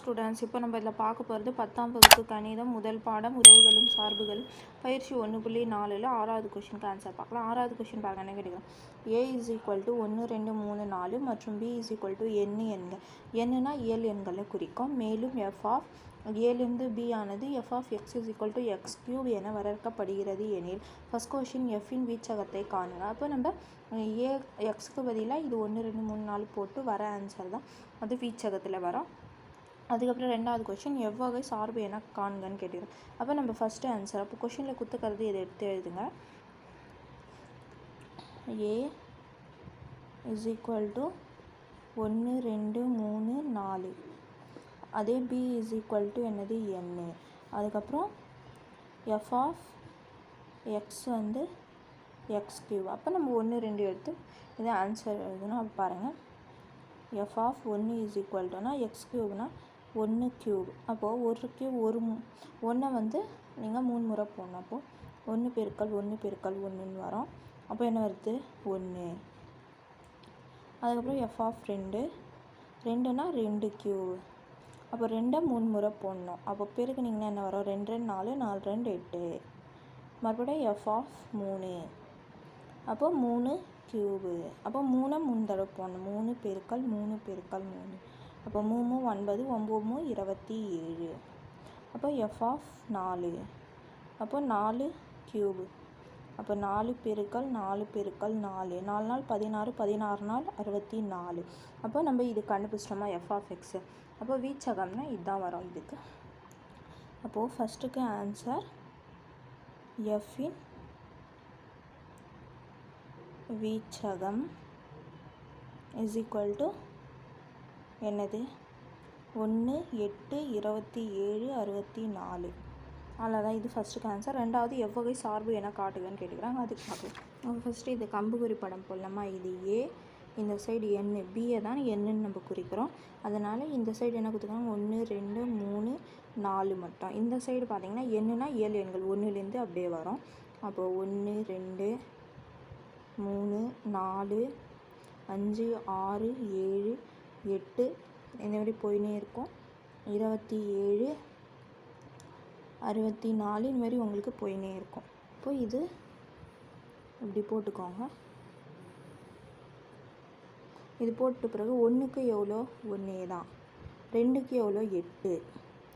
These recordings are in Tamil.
ஸ்டூடெண்ட்ஸ் இப்போ நம்ம இதில் பார்க்க போகிறது பத்தாம் வகுப்பு கணிதம் முதல் பாடம் உறவுகளும் சார்புகளும். பயிற்சி ஒன்று புள்ளி நாலில் ஆறாவது கொஷினுக்கு ஆன்சர் பார்க்கலாம். ஆறாவது கொஷின் பாருங்க என்ன கேட்குறோம் ஏ இஸ் ஈக்குவல் டு ஒன்று ரெண்டு மூணு நாலு மற்றும் பி இஸ் ஈக்குவல் டு எண்ணு எண்கள். என்னன்னா ஏல் எண்களை குறிக்கும். மேலும் எஃப் ஆஃப் ஏலிருந்து பி ஆனது F of x is equal to x cube என வரையறுக்கப்படுகிறது எனில் ஃபஸ்ட் கொஷின் எஃப்பின் வீச்சகத்தை காணுங்க அப்போ நம்ம ஏ எக்ஸுக்கு பதிலாக இது ஒன்று ரெண்டு மூணு நாலு போட்டு வர ஆன்சர் தான். அது வீச்சகத்தில் வரும். அதுக்கப்புறம் ரெண்டாவது கொஷின் எவ்வகை சார்பு என காண்கன்னு கேட்டிருக்கோம் அப்போ நம்ம ஃபஸ்ட்டு ஆன்சர் அப்போ கொஷினில் குத்துக்கிறது இதை எடுத்து எழுதுங்க. ஏ இஸ் ஈக்குவல் டு ஒன்று ரெண்டு மூணு நாலு. அதே பி இஸ் ஈக்குவல் டு என்னது? என்னு அதுக்கப்புறம் எஃப் ஆஃப் எக்ஸ் வந்து எக்ஸ் கியூப் அப்போ நம்ம ஒன்று ரெண்டு எடுத்து இதை ஆன்சர் எழுதணும். அப்போ பாருங்கள் எஃப் ஆஃப் ஒன்று இஸ் ஈக்குவல் டுனா எக்ஸ் கியூப்னால் ஒன்று க்யூப் அப்போது ஒரு க்யூப் ஒரு ஒன்றை வந்து நீங்கள் மூணு முறை போடணும். அப்போது ஒன்று பெருக்கல் ஒன்று பெருக்கல் ஒன்றுன்னு வரும். அப்போ என்ன வருது? ஒன்று அதுக்கப்புறம் எஃப் ஆஃப் ரெண்டு. ரெண்டுனா ரெண்டு க்யூ அப்போ ரெண்டை மூணு முறை போடணும். அப்போ பெருக்குனிங்கன்னா என்ன வரும்? ரெண்டு ரெண்டு நாலு நாலு ரெண்டு எட்டு. மறுபடியும் எஃப் ஆஃப் மூணு. அப்போ மூணு க்யூபு அப்போ மூணை மூணு தடவை போடணும். மூணு பெருக்கல் மூணு பெருக்கல் மூணு. அப்போ மூணு ஒன்பது ஒம்பது இருபத்தி ஏழு. அப்போ எஃப் ஆஃப் நாலு. அப்போ நாலு கியூபு அப்போ நாலு பெருக்கள் நாலு பெருக்கள் நாலு. நாலு நாள் பதினாறு பதினாறு நாள் அறுபத்தி நாலு. அப்போ நம்ம இது கண்டுபிடிச்சிட்டோமா எஃப் ஆஃப் எக்ஸு அப்போ வீச்சகம்னா இதுதான் வரும் இதுக்கு. அப்போது ஃபஸ்ட்டுக்கு ஆன்சர் எஃப்பின் வீச்சகம் இஸ் ஈக்குவல் டு என்னது? ஒன்று எட்டு இருபத்தி ஏழு அறுபத்தி நாலு. அவ்வளோதான் இது ஃபஸ்ட்டுக்கு ஆன்சர் ரெண்டாவது எவ்வகை சார்பு என காட்டுகன்னு கேட்டுக்கிறாங்க. அதுக்காக ஃபஸ்ட்டு இது கம்புகுறி படம் போடலாமா? இது ஏ இந்த சைடு எண்ணு பியை தான் எண்ணுன்னு நம்ம குறிக்கிறோம். அதனால் இந்த சைடு என்ன கொடுத்துக்கணும் ஒன்று ரெண்டு மூணு நாலு மட்டும். இந்த சைடு பார்த்திங்கன்னா எண்ணுனா ஏழு எண்கள். ஒன்றுலேருந்து அப்படியே வரும். அப்போது ஒன்று ரெண்டு மூணு நாலு அஞ்சு ஆறு ஏழு எட்டு. இந்த மாதிரி போயினே இருக்கும். இருபத்தி ஏழு அறுபத்தி நாலு இந்த மாதிரி உங்களுக்கு போயினே இருக்கும். இப்போ இது இப்படி போட்டுக்கோங்க. இது போட்ட பிறகு ஒன்றுக்கு எவ்வளோ? ஒன்றே தான். ரெண்டுக்கு எவ்வளோ? எட்டு.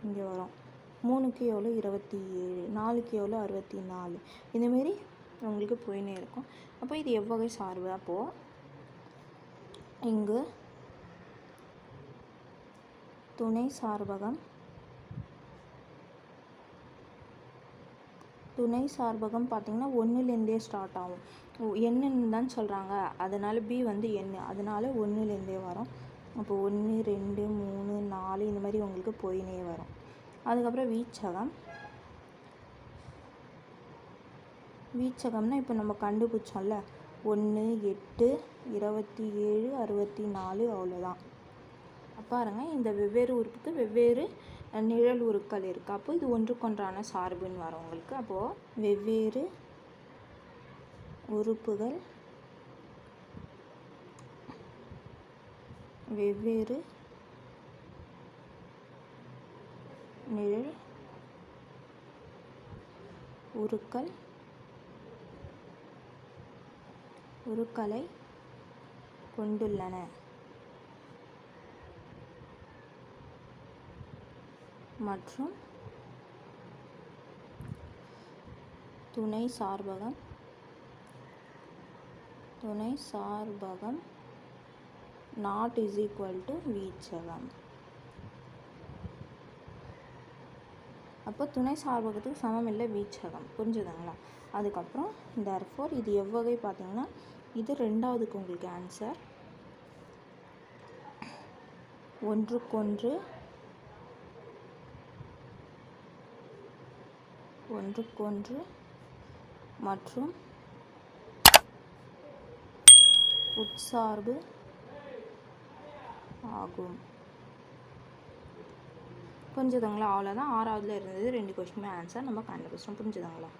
இங்கே வரும். மூணுக்கு எவ்வளோ? இருபத்தி ஏழு நாலுக்கு எவ்வளோ? அறுபத்தி நாலு இந்தமாரி உங்களுக்கு போயினே இருக்கும். அப்போ இது எவ்வகை சார்பு? அப்போது இங்கு துணை சார்பகம். துணை சார்பகம் பார்த்திங்கன்னா ஒன்றுலேருந்தே ஸ்டார்ட் ஆகும். என்னன்னு தான் சொல்கிறாங்க அதனால் பி வந்து என்ன அதனால் ஒன்றுலேருந்தே வரும். அப்போ ஒன்று ரெண்டு மூணு நாலு இந்த மாதிரி உங்களுக்கு போயினே வரும். அதுக்கப்புறம் வீச்சகம். வீச்சகம்னா இப்போ நம்ம கண்டுபிடிச்சோம்ல. ஒன்று எட்டு இருபத்தி ஏழு அறுபத்தி நாலு அவ்வளோதான். பாருங்கள் இந்த வெவ்வேறு உறுப்புக்கு வெவ்வேறு நிழல் உருக்கள் இருக்குது அப்போ இது ஒன்றுக்கொன்றான சார்புன்னு வரும் உங்களுக்கு. அப்போது வெவ்வேறு உறுப்புகள் வெவ்வேறு நிழல் உருக்கள் உருக்களை கொண்டுள்ளன. மற்றும் துணை சார்பகம் துணை சார்பகம் நாட் இஸ் ஈக்குவல் டு வீச்சகம். அப்போ துணை சார்பகத்துக்கு சமம் இல்லை வீச்சகம். புரிஞ்சுதுங்களா? அதுக்கப்புறம் தர்ஃபோர் இது எவ்வகை பார்த்தீங்கன்னா இது ரெண்டாவதுக்கு உங்களுக்கு ஆன்சர் ஒன்றுக்கொன்று ஒன்றுக்கொன்று மற்றும் உட்சார்பு ஆகும். புரிஞ்சுதுங்களா? அவ்வளோதான் ஆறாவதுல இருந்தது. ரெண்டு கொஸ்டின் ஆன்சர் நம்ம கண்டுபிடிச்சோம் புரிஞ்சுதுங்களா?